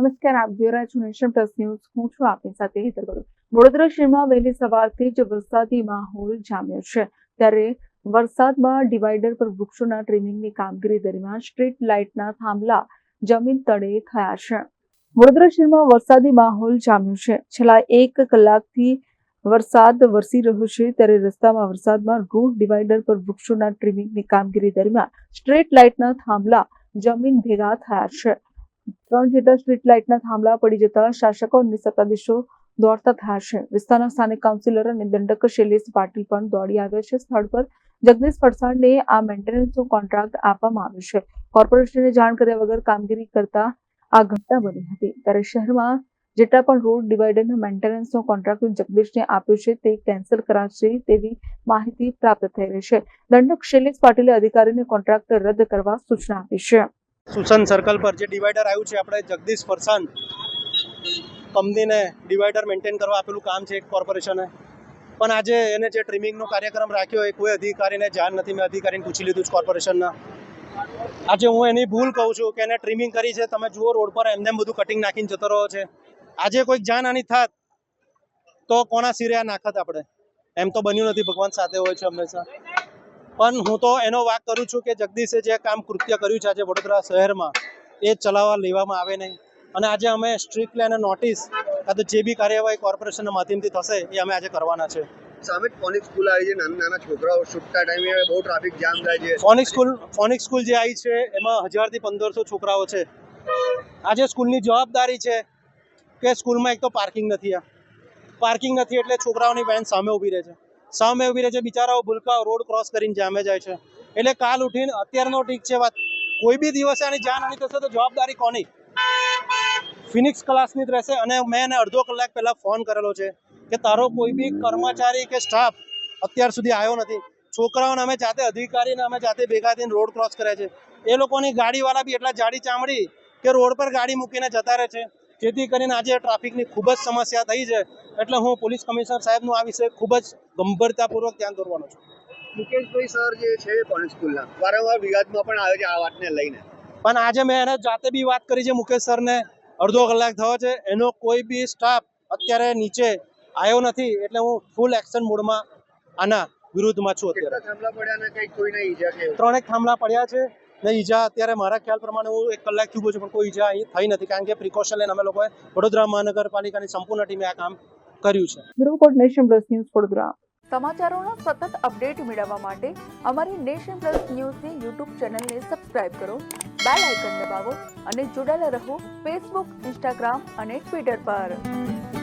નમસ્કાર, આપ જોઈ રહ્યા છો નેશન પ્લસ ન્યૂઝ. હું છું આપની સાથે હેતર કરું વડોદરા શહેરમાં વહેલી સવારથી જ વરસાદી માહોલ જામ્યો છે. ત્યારે વરસાદમાં ડિવાઈડર પર વૃક્ષોના ટ્રીમિંગની કામગીરી દરમિયાન સ્ટ્રીટ લાઇટના થાંભલા જમીન તળે થયા છે. વડોદરા શહેરમાં વરસાદી માહોલ જામ્યો છે. છેલ્લા એક કલાકથી વરસાદ વરસી રહ્યો છે ત્યારે રસ્તામાં વરસાદમાં રોડ ડિવાઈડર પર વૃક્ષોના ટ્રીમિંગની કામગીરી દરમિયાન સ્ટ્રીટ લાઇટના થાંભલા જમીન ભેગા થયા છે. ત્રણ જેટલા સ્ટ્રીટ લાઇટના થાંભલા પડી જતા શાસકો અને સત્તાધીશો દોડતા થયા છે. વિસ્તારના સ્થાનિક કાઉન્સિલર અને દંડક શૈલેષ પાટીલ પણ દોડી આવ્યા છે. સ્થળ પર જગદીશ ફરસાણને આ મેન્ટેનન્સનો કોન્ટ્રાક્ટ આપવામાં આવ્યો છે. કોર્પોરેશનને જાણ કર્યા વગર કામગીરી કરતા આ ઘટના બની હતી. ત્યારે શહેરમાં જેટલા પણ રોડ ડિવાઈડરના મેન્ટેનન્સનો કોન્ટ્રાક્ટ જગદીશને આપ્યો છે, તે કેન્સલ કરાશે તેવી માહિતી પ્રાપ્ત થઈ રહી છે. દંડક શૈલેષ પાટીલે અધિકારીને કોન્ટ્રાક્ટ રદ કરવા સૂચના આપી છે. સુસન સર્કલ પર જે ડિવાઈડર આવ્યું છે, આપણે જગદીશ ફરસાન કંપનીને ડિવાઈડર મેન્ટેન કરવા આપેલું કામ છે એક કોર્પોરેશને પણ આજે એને જે ટ્રીમિંગનો કાર્યક્રમ રાખ્યો એ કોઈ અધિકારીને જાણ નથી. મેં અધિકારીને પૂછી લીધું છે કોર્પોરેશનના આજે હું એની ભૂલ કહું છું કે એને ટ્રીમિંગ કરી છે. તમે જુઓ રોડ પર એમને બધું કટિંગ નાખીને જતો રહ્યો છે. આજે કોઈક જાનહાની થાત તો કોના સિરે નાખત આપણે? એમ તો બન્યું નથી. ભગવાન સાથે હોય છે હંમેશા. પણ હું તો એનો વાક કરું છું કે જગદીશે જે કામ કૃત્ય કર્યું છે આજે વડોદરા શહેરમાં એ ચલાવવા લેવામાં આવે નહીં. અને આજે અમે સ્ટ્રિક્ટલી અને નોટિસ કાં તો જે બી કાર્યવાહી કોર્પોરેશનના માધ્યમથી થશે એ અમે આજે કરવાના છે. સામે ફોનિક સ્કૂલ આવી છે નાના નાના છોકરાઓ છૂટતા ટાઈમે બહુ ટ્રાફિક જામ થાય છે. ફોનિક સ્કૂલ ફોનિક સ્કૂલ જે આવી છે એમાં હજારથી પંદરસો છોકરાઓ છે. આજે સ્કૂલની જવાબદારી છે કે સ્કૂલમાં એક તો પાર્કિંગ નથી આ. પાર્કિંગ નથી એટલે છોકરાઓની વેન સામે ઊભી રહે છે. સામે ઊભી રહે છે બિચારાઓ ભૂલકાઓ રોડ ક્રોસ કરીને જામે જાય છે. એટલે કાલ ઉઠીને અત્યારનો ઠીક છે વાત. કોઈ બી દિવસે આની જાન આની થશે તો જવાબદારી કોની? ફિનિક્સ ક્લાસની જ રહેશે અને મેં એને અડધો કલાક પહેલાં ફોન કરેલો છે કે તારો કોઈ બી કર્મચારી કે સ્ટાફ અત્યાર સુધી આવ્યો નથી. છોકરાઓને અમે જાતે અધિકારીને અમે જાતે ભેગા થઈને રોડ ક્રોસ કર્યા છે. એ લોકોની ગાડીવાળા બી એટલા જાડી ચામડી કે રોડ પર ગાડી મૂકીને જતા રહે છે. જેથી કરીને આજે ટ્રાફિકની ખૂબ જ સમસ્યા થઈ છે. એટલે હું પોલીસ કમિશનર સાહેબનું આ વિષય ખૂબ જ ગંભીરતાપૂર્વક ધ્યાન દોરવાનો છું. મુકેશભાઈ સર જે છે ફોનિક સ્કૂલના વારંવાર વિવાદમાં પણ આવે છે આ વાતને લઈને. પણ આજે મેં એને જાતે બી વાત કરી છે મુકેશ સરને અડધો કલાક થયો છે. એનો કોઈ બી સ્ટાફ અત્યારે નીચે આવ્યો નથી એટલે હું ફૂલ એક્શન મોડમાં આના વિરુદ્ધમાં છું અત્યારે? ત્રણેક થાંભલા પડ્યા છે. ને ઈજા અત્યારે મારા ખ્યાલ પ્રમાણે હું એક કલાકથી ઊભો છું પણ કોઈ ઈજા અહીં થઈ નથી. કારણ કે પ્રિકોશન લઈને અમે લોકોએ વડોદરા મહાનગરપાલિકાની સંપૂર્ણ ટીમે આ કામ કર્યું છે. Report nation plus news Vadodara. સમાચારોના સતત અપડેટ મેળવવા માટે અમારી નેશન પ્લસ ન્યૂઝની યુટ્યુબ ચેનલને સબસ્ક્રાઇબ કરો બેલ આઇકન દબાવો અને જોડાયેલા રહો ફેસબુક ઇન્સ્ટાગ્રામ અને ટ્વિટર પર.